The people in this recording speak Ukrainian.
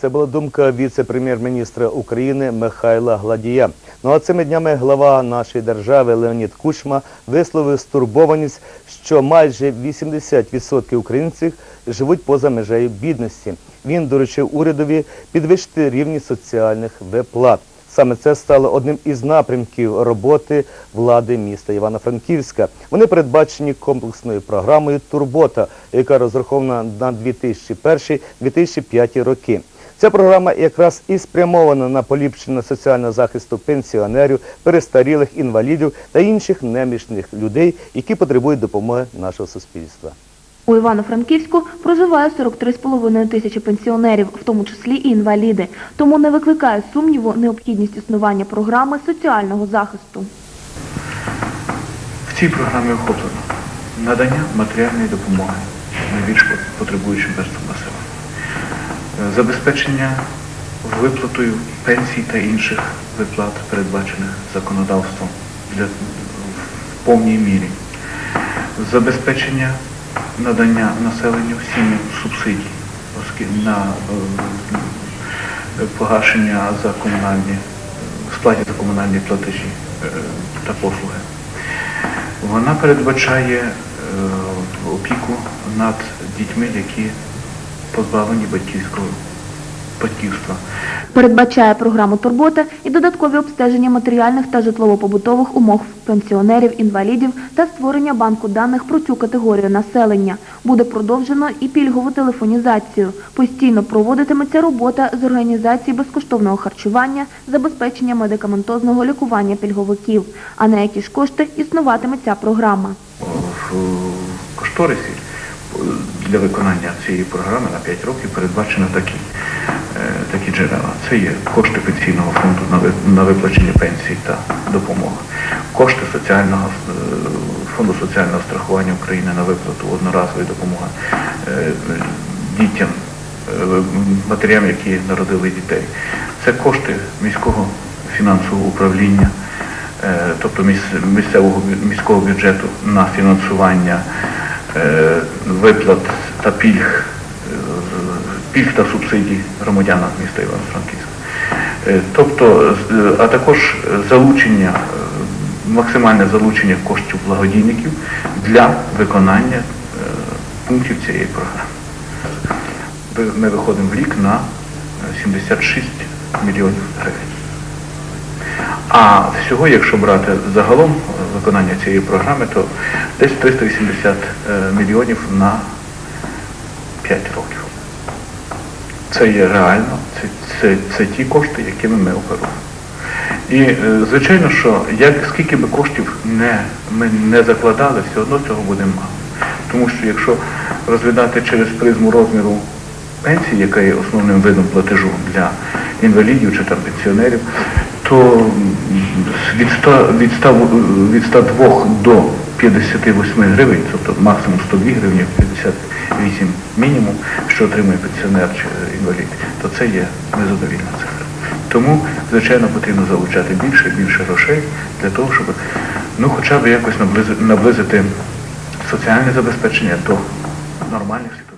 Це була думка віце-прем'єр-міністра України Михайла Гладія. Ну а цими днями глава нашої держави Леонід Кучма висловив стурбованість, що майже 80% українців живуть поза межею бідності. Він доручив урядові підвищити рівні соціальних виплат. Саме це стало одним із напрямків роботи влади міста Івано-Франківська. Вони передбачені комплексною програмою Турбота, яка розрахована на 2001-2005 роки. Ця програма якраз і спрямована на поліпшення соціального захисту пенсіонерів, перестарілих інвалідів та інших немічних людей, які потребують допомоги нашого суспільства. У Івано-Франківську проживає 43,5 тисячі пенсіонерів, в тому числі і інваліди. Тому не викликає сумніву необхідність існування програми соціального захисту. В цій програмі охоплено надання матеріальної допомоги найбільш потребуючим верствам населення, забезпечення виплатою пенсій та інших виплат, передбачених законодавством для, в повній мірі, забезпечення надання населенню сім'ям субсидій на е, погашення за комунальні, сплаті за комунальні платежі е, та послуги. Вона передбачає е, опіку над дітьми, які позбавлені батьківського батьківства. Передбачає програму Турбота і додаткові обстеження матеріальних та житлово-побутових умов пенсіонерів, інвалідів та створення банку даних про цю категорію населення. Буде продовжено і пільгову телефонізацію. Постійно проводитиметься робота з організації безкоштовного харчування, забезпечення медикаментозного лікування пільговиків. А на які ж кошти існуватиме ця програма? В кошторисі для виконання цієї програми на 5 років передбачено такі, е, такі джерела. Це є кошти пенсійного фонду на ви- на виплачення пенсій та допомоги, кошти соціального е, фонду соціального страхування України на виплату одноразової допомоги е, дітям, матерям, які народили дітей. Це кошти міського фінансового управління, тобто міс- місцевого міського бюджету на фінансування виплат та пільг, е, пільг та субсидій громадянам міста Івано-Франківська. Е, Тобто, е, а також залучення, е, максимальне залучення коштів благодійників для виконання е, пунктів цієї програми. Ми виходимо в рік на е, 76 мільйонів гривень. А всього, якщо брати загалом е, виконання цієї програми, то десь 380 е, мільйонів на 5 років. Це є реально, це, це, це ті кошти, якими ми оперуємо. І е, звичайно, що як скільки би коштів не, ми не закладали, все одно цього буде мало. Тому що якщо розглядати через призму розміру пенсії, яка є основним видом платежу для інвалідів чи там пенсіонерів, то від 100, від 100, від 102 до 58 гривень, тобто максимум 102 гривні, 58 мінімум, що отримує пенсіонер чи е, інвалід, то це є незадовільна цифра. Тому, звичайно, потрібно залучати більше і більше грошей для того, щоб ну, хоча б якось наблизити, соціальне забезпечення до нормальних.